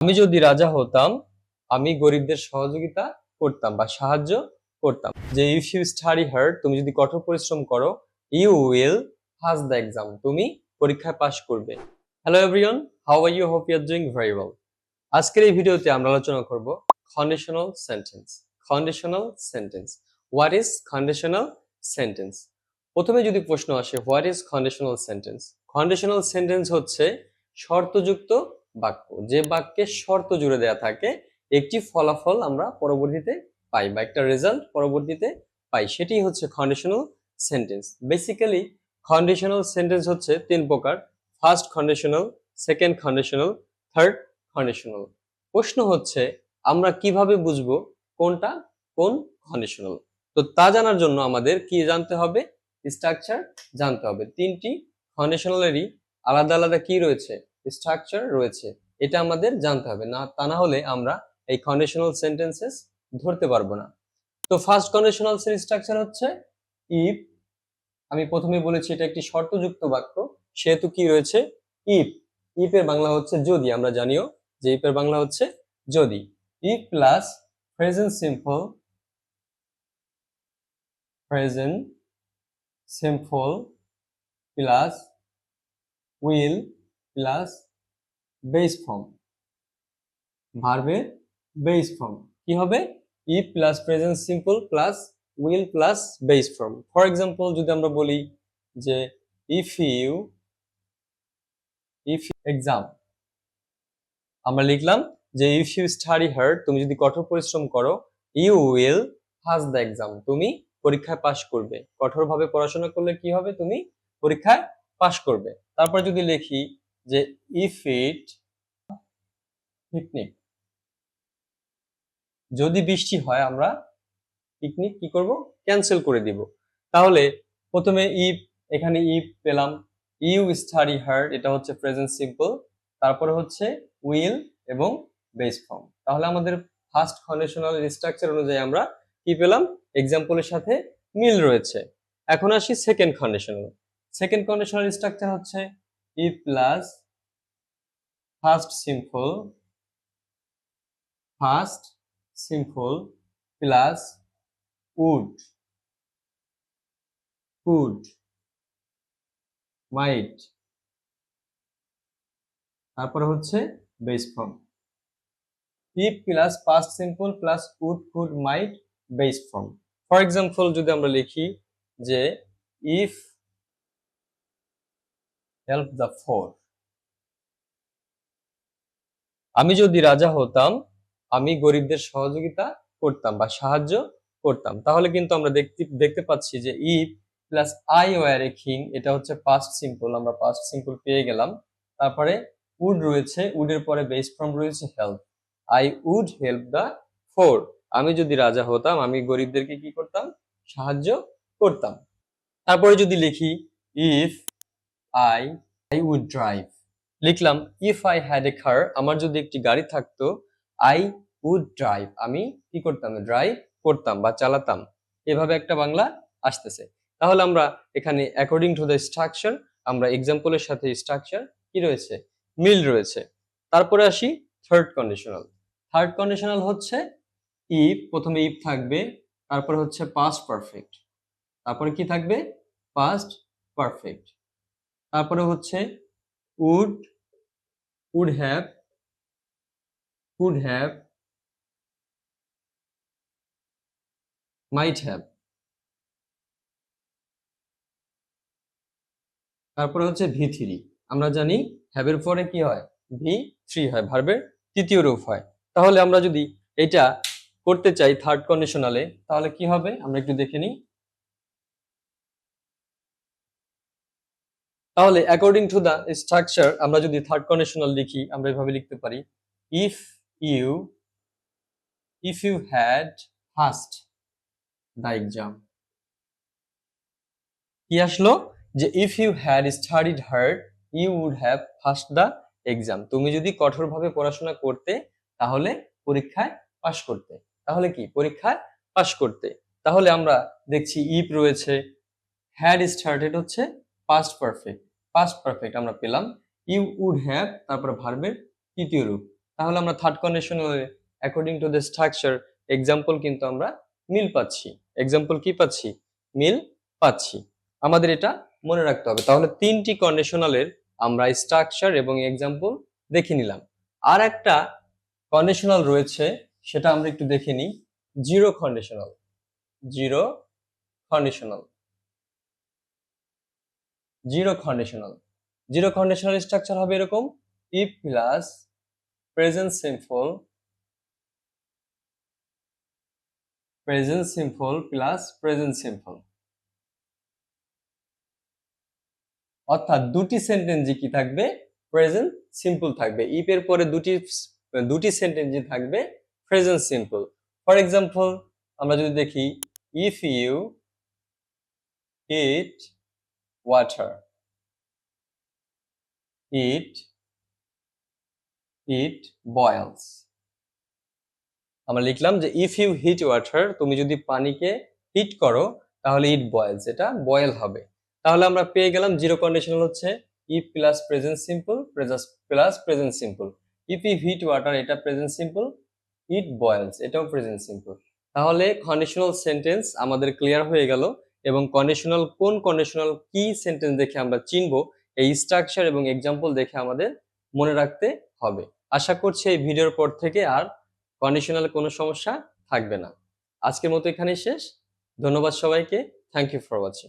আমি যদি রাজা হতাম, আমি গরিবদের সহযোগিতা করতাম বা সাহায্য করতাম। যে ইফ ইউ স্টাডি হার্ড তুমি যদি কঠোর পরিশ্রম করো you will pass the exam তুমি পরীক্ষায় পাশ করবে। Hello everyone how are you hope you are doing very well আজকের এই ভিডিওতে আমরা আলোচনা করব conditional sentence conditional sentence what is conditional sentence প্রথমে যদি প্রশ্ন আসে what is conditional sentence conditional sentence হচ্ছে শর্তযুক্ত বাক্য। যে বাক্যে শর্ত জুড়ে দেওয়া থাকে, একটি ফলাফল আমরা পরবর্তীতে পাই বা একটা রেজাল্ট পরবর্তীতে পাই। সেটি হচ্ছে conditional sentence basically conditional sentence হচ্ছে তিন প্রকার। First conditional second conditional third conditional প্রশ্ন হচ্ছে, আমরা কীভাবে বুঝব কোনটা কোন কন্ডিশনাল তো তা জানার জন্য আমাদের কি জানতে হবে? স্ট্রাকচার জানতে হবে। তিনটি কন্ডিশনালেরই আলাদা আলাদা কি রয়েছে? স্ট্রাকচার রয়েছে, এটা আমাদের জানতে হবে। না, তা না হলে আমরা এই কন্ডিশনাল সেন্টেন্সেস ধরতে পারব না। তো ফার্স্ট কন্ডিশনাল স্ট্রাকচার হচ্ছে ইফ আমি প্রথমে বলেছি এটা একটি শর্তযুক্ত বাক্য, সেহেতু কি রয়েছে? ইফ ইফ এর বাংলা হচ্ছে যদি, আমরা জানিও যে ইফ এর বাংলা হচ্ছে যদি। If plus present simple present simple plus will plus base form ভার্বের বেস ফর্ম কি হবে? If plus present simple plus will plus base form for example যদি আমরা বলি যে ইফ ইউ ইফ এক্সাম আমরা লিখলাম যে ইফ ইউ স্টাডি হার্ড তুমি যদি কঠোর পরিশ্রম করো you will pass the exam তুমি পরীক্ষায় পাশ করবে। কঠোরভাবে পড়াশোনা করলে কি হবে? তুমি পরীক্ষায় পাশ করবে। তারপর যদি লিখি যে ইফ ইট পিকনিক যদি বৃষ্টি হয় আমরা পিকনিক কি করব? ক্যান্সেল করে দিব। তাহলে প্রথমে ইফ এখানে ইফ পেলাম। ইউ স্টাডি হার্ড এটা হচ্ছে প্রেজেন্ট সিম্পল তারপরে হচ্ছে উইল এবং বেস ফর্ম তাহলে আমাদের ফার্স্ট কন্ডিশনাল স্ট্রাকচার অনুযায়ী আমরা কি পেলাম? এক্সাম্পলের সাথে মিল রয়েছে। এখন আসি second conditional second conditional structure হচ্ছে if plus first simple first simple plus would could might তারপরে হচ্ছে base form if plus past simple plus would could might base form for example যদি আমরা লিখি যে ইফ হেল্প দ্য ফোর আমি যদি রাজা হতাম, আমি গরিবদের সহযোগিতা করতাম বা সাহায্য করতাম। তাহলে কিন্তু আমরা দেখতে দেখতে পাচ্ছি যে if plus I were a king এটা হচ্ছে পাস্ট সিম্পল আমরা পাস্ট সিম্পল পেয়ে গেলাম। তারপরে উড রয়েছে উডের পরে বেস ফর্ম রয়েছে help I would help the poor আমি যদি রাজা হতাম, আমি গরিবদেরকে কি করতাম? সাহায্য করতাম। তারপরে যদি লিখি if I I would drive লিখলাম if I had a car আমার যদি একটি গাড়ি থাকতো আই উড ড্রাইভ আমি কি করতাম? ড্রাইভ করতাম বা চালাতাম। এভাবে একটা বাংলা আসতেছে। তাহলে আমরা এখানে অ্যাকর্ডিং টু দ্য স্ট্রাকচার আমরা এক্সাম্পলের সাথে স্ট্রাকচার কি রয়েছে? মিল রয়েছে। তারপরে আসি থার্ড কন্ডিশনাল থার্ড কন্ডিশনাল হচ্ছে ইফ প্রথমে ইফ থাকবে, তারপরে হচ্ছে পাস্ট পারফেক্ট তারপরে কি থাকবে? পাস্ট পারফেক্ট তারপরে হচ্ছে would would have could have, might have. তারপরে হচ্ছে ভি থ্রি আমরা জানি হ্যাভের পরে কি হয়? ভি থ্রি হয় ভার্বের তৃতীয় রূপ হয়। তাহলে আমরা যদি এটা করতে চাই থার্ড কন্ডিশনালে তাহলে কি হবে? আমরা একটু দেখে নিই। তাহলে অ্যাকর্ডিং টু দ্য স্ট্রাকচার আমরা যদি থার্ড কন্ডিশনাল লিখি, আমরা এভাবে লিখতে পারি if you if you had passed the exam. কি আসলো? যে if you had studied hard you would have passed the exam তুমি যদি কঠোরভাবে পড়াশোনা করতে, তাহলে পরীক্ষায় পাশ করতে। তাহলে কি? পরীক্ষায় পাশ করতে। তাহলে আমরা দেখছি ইফ রয়েছে হ্যাড স্টার্টেড হচ্ছে পাস্ট পারফেক্ট পাস্ট পারফেক্ট আমরা পেলাম। ইউ উড হ্যাভ তারপর ভার্বের তৃতীয় রূপ। তাহলে আমরা third কন্ডিশনালে according to the structure example কিন্তু আমরা মিল পাচ্ছি। এক্সাম্পল কি পাচ্ছি? মিল পাচ্ছি। আমাদের এটা মনে রাখতে হবে। তাহলে তিনটি কন্ডিশনালের আমরা স্ট্রাকচার এবং এক্সাম্পল দেখে নিলাম। আর একটা কন্ডিশনাল রয়েছে, সেটা আমরা একটু দেখে নিই। Zero conditional zero conditional zero conditional zero conditional structure হবে এরকম if plus present simple present simple plus present simple অর্থাৎ দুটি সেন্টেন্সই কি থাকবে? প্রেজেন্ট সিম্পল থাকবে। ইফ এর পরে দুটি দুটি সেন্টেন্সই থাকবে প্রেজেন্ট সিম্পল ফর এক্সাম্পল আমরা যদি দেখি if you heat water it it boils আমরা লিখলাম যে ইফ ইউ হিট ওয়াটার তুমি যদি পানিকে হিট করো, তাহলে ইট বয়েলস এটা বয়েল হবে। তাহলে আমরা পেয়ে গেলাম জিরো কন্ডিশনাল হচ্ছে if plus present simple plus present simple if you heat water এটা প্রেজেন্ট সিম্পল ইট বয়েলস এটাও প্রেজেন্ট সিম্পল তাহলে কন্ডিশনাল সেন্টেন্স আমাদের ক্লিয়ার হয়ে গেল। এবং কন্ডিশনাল কোন কন্ডিশনাল কি সেন্টেন্স দেখে আমরা চিনব, এই স্ট্রাকচার এবং এক্সাম্পল দেখে আমাদের মনে রাখতে হবে। আশা করছি এই ভিডিওর পর থেকে আর কন্ডিশনাল কোনো সমস্যা থাকবে না। আজকের মতো এখানেই শেষ। ধন্যবাদ সবাইকে। Thank you for watching